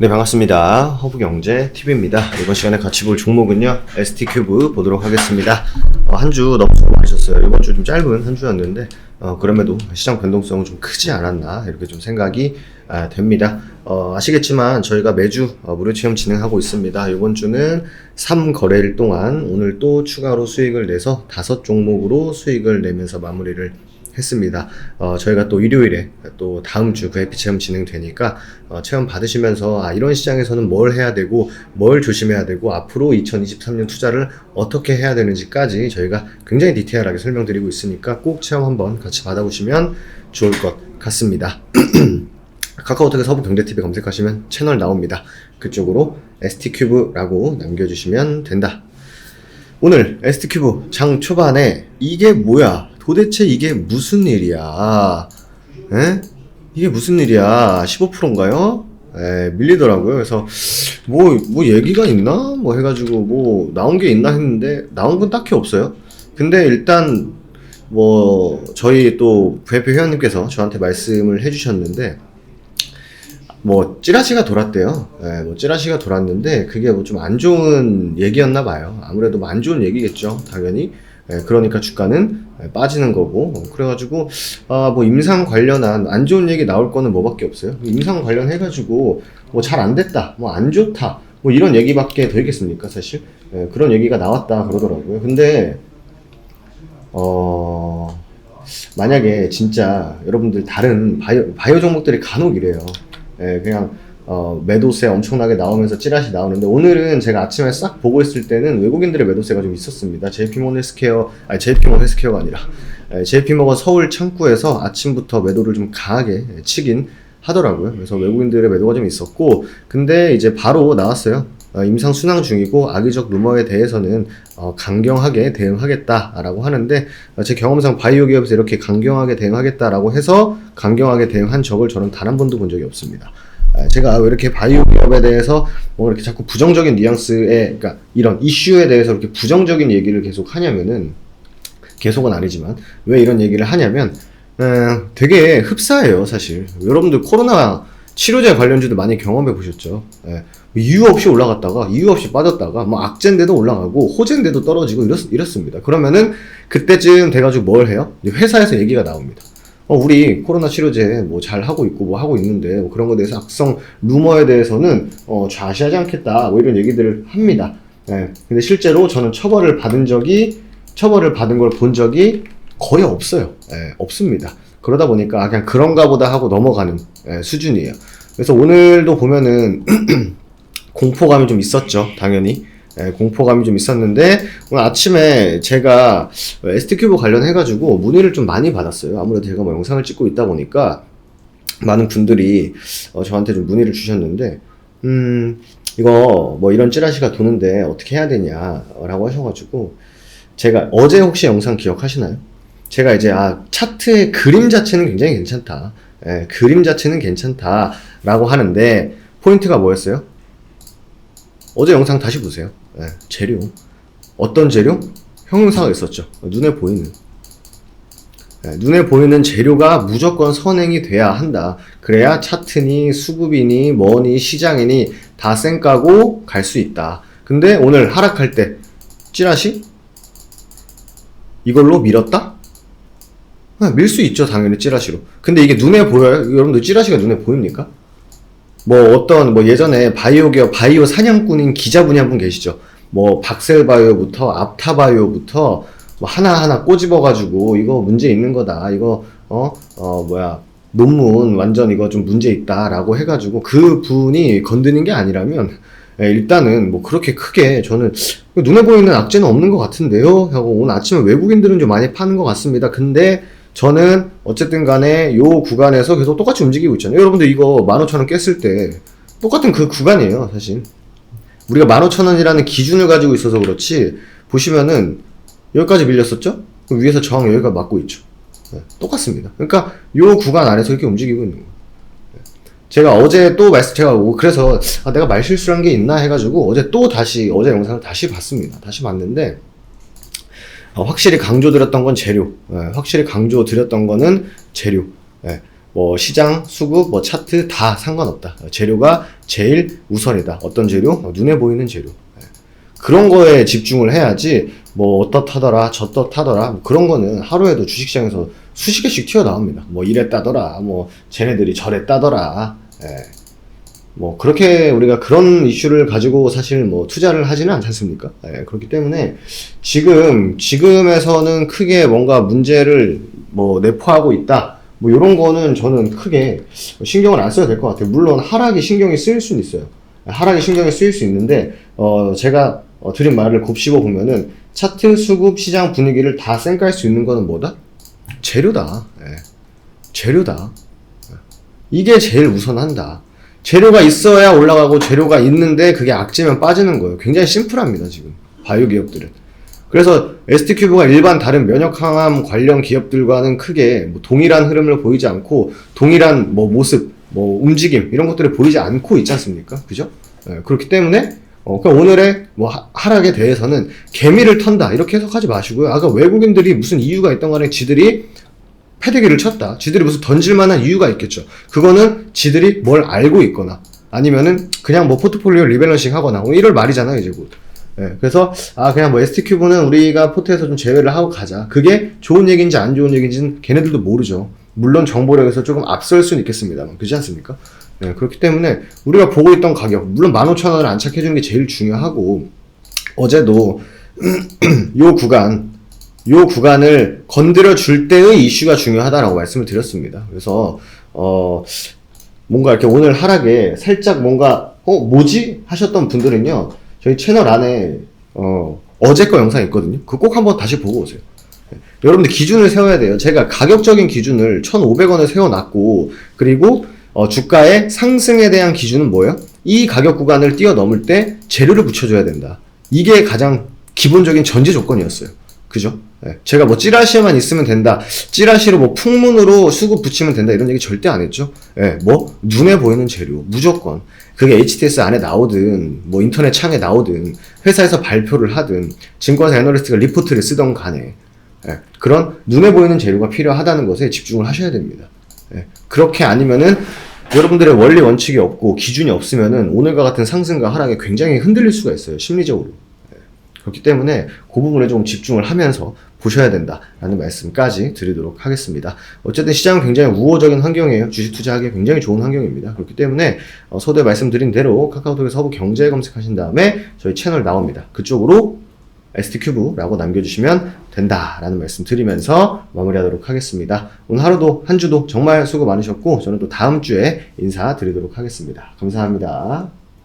네, 반갑습니다. 허브경제 TV입니다. 이번 시간에 같이 볼 종목은요, ST큐브 보도록 하겠습니다. 어, 한주 너무 수고 많으셨어요. 이번 주 좀 짧은 한 주였는데, 어, 그럼에도 시장 변동성은 좀 크지 않았나, 이렇게 좀 생각이 아, 됩니다. 어, 아시겠지만, 저희가 매주 어, 무료 체험 진행하고 있습니다. 이번 주는 3거래일 동안 오늘 또 추가로 수익을 내서 다섯 종목으로 수익을 내면서 마무리를 했습니다. 어, 저희가 또 일요일에 또 다음 주 VIP 체험 진행되니까 어, 체험 받으시면서 아, 이런 시장에서는 뭘 해야 되고 뭘 조심해야 되고 앞으로 2023년 투자를 어떻게 해야 되는지까지 저희가 굉장히 디테일하게 설명드리고 있으니까 꼭 체험 한번 같이 받아보시면 좋을 것 같습니다. 카카오톡에서 허브경제TV 검색하시면 채널 나옵니다. 그쪽으로 ST큐브라고 남겨주시면 된다. 오늘 ST큐브 장 초반에 이게 뭐야? 도대체 이게 무슨 일이야? 에? 이게 무슨 일이야? 15%인가요? 에, 밀리더라고요. 그래서 뭐, 뭐 얘기가 있나? 뭐 해가지고 뭐 나온 게 있나 했는데 나온 건 딱히 없어요. 근데 일단 뭐 저희 또 VIP 회원님께서 저한테 말씀을 해주셨는데 뭐 찌라시가 돌았대요. 예, 뭐 찌라시가 돌았는데 그게 뭐 좀 안 좋은 얘기였나 봐요. 아무래도 뭐 안 좋은 얘기겠죠, 당연히. 예, 그러니까 주가는 예, 빠지는 거고 어, 그래가지고 아 뭐 임상 관련한 안 좋은 얘기 나올 거는 뭐밖에 없어요. 임상 관련해가지고 뭐 잘 안 됐다, 뭐 안 좋다, 뭐 이런 얘기밖에 되겠습니까, 사실? 예, 그런 얘기가 나왔다 그러더라고요. 근데 어 만약에 진짜 여러분들 다른 바이오, 바이오 종목들이 간혹 이래요. 예, 그냥 어, 매도세 엄청나게 나오면서 찌라시 나오는데 오늘은 제가 아침에 싹 보고 있을 때는 외국인들의 매도세가 좀 있었습니다. JP모건 헬스케어, 아니 JP모건 헬스케어가 아니라 예, JP모건 서울 창구에서 아침부터 매도를 좀 강하게 치긴 하더라고요. 그래서 외국인들의 매도가 좀 있었고 근데 이제 바로 나왔어요. 어, 임상 순항 중이고 악의적 루머에 대해서는 어, 강경하게 대응하겠다라고 하는데 어, 제 경험상 바이오 기업에서 이렇게 강경하게 대응하겠다라고 해서 강경하게 대응한 적을 저는 단 한 번도 본 적이 없습니다. 아, 제가 왜 이렇게 바이오 기업에 대해서 뭐 이렇게 자꾸 부정적인 뉘앙스의 그러니까 이런 이슈에 대해서 이렇게 부정적인 얘기를 계속 하냐면은 계속은 아니지만 왜 이런 얘기를 하냐면 어, 되게 흡사해요 사실 여러분들 코로나 치료제 관련주도 많이 경험해 보셨죠 예. 이유 없이 올라갔다가 이유 없이 빠졌다가 뭐 악재인데도 올라가고 호재인데도 떨어지고 이렇, 이렇 습니다 그러면은 그때쯤 돼가지고 뭘 해요 회사에서 얘기가 나옵니다 어, 우리 코로나 치료제 뭐 잘 하고 있고 뭐 하고 있는데 뭐 그런 거에 대해서 악성 루머에 대해서는 어, 좌시하지 않겠다 뭐 이런 얘기들을 합니다. 예. 근데 실제로 저는 처벌을 받은 적이 처벌을 받은 걸 본 적이 거의 없어요. 예, 없습니다. 그러다 보니까 아, 그냥 그런가 보다 하고 넘어가는 예, 수준이에요. 그래서 오늘도 보면은 공포감이 좀 있었죠, 당연히. 예, 공포감이 좀 있었는데 오늘 아침에 제가 ST큐브 관련해 가지고 문의를 좀 많이 받았어요. 아무래도 제가 뭐 영상을 찍고 있다 보니까 많은 분들이 어, 저한테 좀 문의를 주셨는데 음 이거 뭐 이런 찌라시가 도는데 어떻게 해야 되냐라고 하셔가지고 제가 어제 혹시 영상 기억하시나요? 제가 이제 아 차트의 그림 자체는 굉장히 괜찮다. 예, 그림 자체는 괜찮다라고 하는데 포인트가 뭐였어요? 어제 영상 다시 보세요. 예, 재료. 어떤 재료? 형용사가 있었죠. 눈에 보이는. 예, 눈에 보이는 재료가 무조건 선행이 돼야 한다. 그래야 차트니 수급이니 뭐니 시장이니 다 쌩까고 갈 수 있다. 근데 오늘 하락할 때 찌라시 이걸로 밀었다? 밀 수 있죠, 당연히 찌라시로. 근데 이게 눈에 보여요? 여러분들 찌라시가 눈에 보입니까? 뭐 어떤 뭐 예전에 바이오 기업 바이오 사냥꾼인 기자분이 한 분 계시죠. 뭐 박셀바이오부터 앞타바이오부터 뭐 하나하나 꼬집어 가지고 이거 문제 있는 거다. 이거 어어 뭐야 논문 완전 이거 좀 문제 있다라고 해 가지고 그 분이 건드는 게 아니라면 예, 일단은 뭐 그렇게 크게 저는 눈에 보이는 악재는 없는 것 같은데요. 하고 오늘 아침에 외국인들은 좀 많이 파는 것 같습니다. 근데 저는 어쨌든 간에 요 구간에서 계속 똑같이 움직이고 있잖아요. 여러분들 이거 15,000원 깼을 때 똑같은 그 구간이에요, 사실. 우리가 15,000원이라는 기준을 가지고 있어서 그렇지 보시면은 여기까지 밀렸었죠? 그럼 위에서 저항 여기가 맞고 있죠. 네, 똑같습니다. 그러니까 요 구간 안에서 이렇게 움직이고 있는 거예요. 네. 제가 어제 또 말씀 제가 오- 그래서 아, 내가 말 실수한 게 있나 해가지고 어제 또 다시 어제 영상을 다시 봤습니다. 다시 봤는데 어, 확실히 강조드렸던 건 재료. 예, 확실히 강조드렸던 거는 재료. 예, 뭐 시장, 수급, 뭐 차트 다 상관없다. 재료가 제일 우선이다. 어떤 재료? 어, 눈에 보이는 재료. 예. 그런 거에 집중을 해야지 뭐 어떻하더라 저떻하더라 뭐 그런 거는 하루에도 주식시장에서 수십 개씩 튀어나옵니다. 뭐 이랬다더라 뭐 쟤네들이 저랬다더라 예. 뭐 그렇게 우리가 그런 이슈를 가지고 사실 뭐 투자를 하지는 않지 않습니까? 예, 그렇기 때문에 지금 지금에서는 크게 뭔가 문제를 뭐 내포하고 있다. 뭐 이런 거는 저는 크게 신경을 안 써도 될 것 같아요. 물론 하락이 신경이 쓰일 수는 있어요. 하락이 신경이 쓰일 수 있는데 어 제가 어, 드린 말을 곱씹어 보면은 차트 수급 시장 분위기를 다 쌩깔 수 있는 거는 뭐다? 재료다. 예. 재료다. 이게 제일 우선한다. 재료가 있어야 올라가고 재료가 있는데 그게 악재면 빠지는 거예요. 굉장히 심플합니다, 지금. 바이오 기업들은. 그래서 ST큐브가 일반 다른 면역 항암 관련 기업들과는 크게 뭐 동일한 흐름을 보이지 않고 동일한 뭐 모습, 뭐 움직임 이런 것들을 보이지 않고 있지 않습니까? 그죠? 예, 그렇기 때문에 어, 그러니까 오늘의 뭐 하- 하락에 대해서는 개미를 턴다 이렇게 해석하지 마시고요. 아까 외국인들이 무슨 이유가 있던 간에 지들이 패대기를 쳤다. 지들이 무슨 던질 만한 이유가 있겠죠. 그거는 지들이 뭘 알고 있거나 아니면은 그냥 뭐 포트폴리오 리밸런싱 하거나 뭐 이럴 말이잖아요, 이제 곧. 예, 그래서 아 그냥 뭐 ST큐브는 우리가 포트에서 좀 제외를 하고 가자. 그게 좋은 얘기인지 안 좋은 얘기인지는 걔네들도 모르죠. 물론 정보력에서 조금 앞설 수는 있겠습니다만 그렇지 않습니까? 예, 그렇기 때문에 우리가 보고 있던 가격 물론 15,000원을 안착해 주는 게 제일 중요하고 어제도 요 구간 요 구간을 건드려 줄 때의 이슈가 중요하다라고 말씀을 드렸습니다. 그래서 어 뭔가 이렇게 오늘 하락에 살짝 뭔가 어 뭐지 하셨던 분들은요 저희 채널 안에 어 어제 거 영상 있거든요. 그거 꼭 한번 다시 보고 오세요. 예. 여러분들 기준을 세워야 돼요. 제가 가격적인 기준을 1,500원에 세워놨고 그리고 어, 주가의 상승에 대한 기준은 뭐예요? 이 가격 구간을 뛰어넘을 때 재료를 붙여줘야 된다. 이게 가장 기본적인 전제 조건이었어요. 그죠? 예. 제가 뭐 찌라시에만 있으면 된다. 찌라시로 뭐 풍문으로 수급 붙이면 된다. 이런 얘기 절대 안 했죠. 예, 뭐 눈에 보이는 재료 무조건 그게 HTS 안에 나오든 뭐 인터넷 창에 나오든 회사에서 발표를 하든 증권사 애널리스트가 리포트를 쓰던 간에 예, 그런 눈에 보이는 재료가 필요하다는 것에 집중을 하셔야 됩니다. 예, 그렇게 아니면은 여러분들의 원리 원칙이 없고 기준이 없으면은 오늘과 같은 상승과 하락에 굉장히 흔들릴 수가 있어요 심리적으로. 그렇기 때문에 그 부분에 좀 집중을 하면서 보셔야 된다라는 말씀까지 드리도록 하겠습니다. 어쨌든 시장은 굉장히 우호적인 환경이에요. 주식 투자하기 굉장히 좋은 환경입니다. 그렇기 때문에 어, 서두에 말씀드린 대로 카카오톡에서 허브 경제 검색하신 다음에 저희 채널 나옵니다. 그쪽으로 ST큐브라고 남겨주시면 된다라는 말씀 드리면서 마무리하도록 하겠습니다. 오늘 하루도 한 주도 정말 수고 많으셨고 저는 또 다음 주에 인사드리도록 하겠습니다. 감사합니다.